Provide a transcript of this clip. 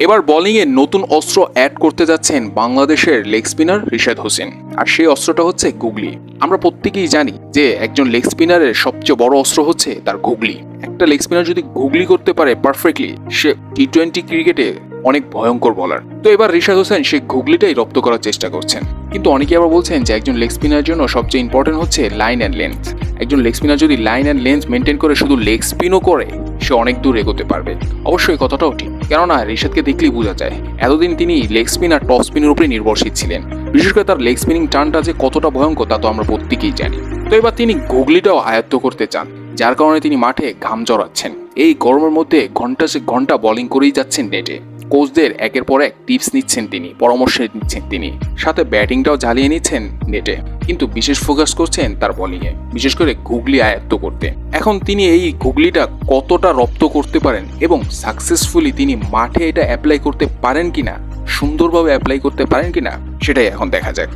এবার বোলিংয়ে নতুন অস্ত্র অ্যাড করতে যাচ্ছেন বাংলাদেশের লেগ স্পিনার রিশাদ হোসেন। আর সেই অস্ত্রটা হচ্ছে গুগলি। আমরা প্রত্যেকেই জানি যে একজন লেগ স্পিনারের সবচেয়ে বড় অস্ত্র হচ্ছে তার গুগলি। একটা লেগ স্পিনার যদি গুগলি করতে পারে পারফেক্টলি সে টি টোয়েন্টি ক্রিকেটে অনেক ভয়ঙ্কর বলার তো এবার রিশাদ হোসেন সেই গুগলিটাই রপ্ত করার চেষ্টা করছেন। কিন্তু অনেকে আবার বলছেন যে একজন লেগ স্পিনারের জন্য সবচেয়ে ইম্পর্টেন্ট হচ্ছে লাইন অ্যান্ড লেন্থ একজন লেগ স্পিনার যদি লাইন অ্যান্ড লেন্থ মেনটেন করে শুধু লেগ স্পিনও করে সে অনেক দূর এগোতে পারবে। অবশ্যই কথাটাও ঠিক। কেননা রিশাদকে দেখলেই বোঝা যায়, এতদিন তিনি লেগ স্পিন আর টপ স্পিনের উপরে নির্ভরশীল ছিলেন। বিশেষ করে তার লেগ স্পিনিং টার্নটা যে কতটা ভয়ঙ্কর তা তো আমরা প্রত্যেকেই জানি। তো এবার তিনি গুগলিটাও আয়ত্ত করতে চান, যার কারণে তিনি মাঠে ঘাম জড়াচ্ছেন। এই গরমের মধ্যে ঘণ্টা সে ঘণ্টা বোলিং করেই যাচ্ছেন নেটে কোচদের একের পর এক টিপস নিচ্ছেন তিনি, পরামর্শ নিচ্ছেন তিনি। সাথে ব্যাটিংটাও জ্বালিয়ে নিচ্ছেন নেটে কিন্তু বিশেষ ফোকাস করছেন তার বলিংয়ে, বিশেষ করে গুগলি আয়ত্ত করতে। এখন তিনি এই গুগলিটা কতটা রপ্ত করতে পারেন এবং সাকসেসফুলি তিনি মাঠে এটা অ্যাপ্লাই করতে পারেন কিনা, সুন্দরভাবে অ্যাপ্লাই করতে পারেন কিনা, সেটাই এখন দেখা যাক।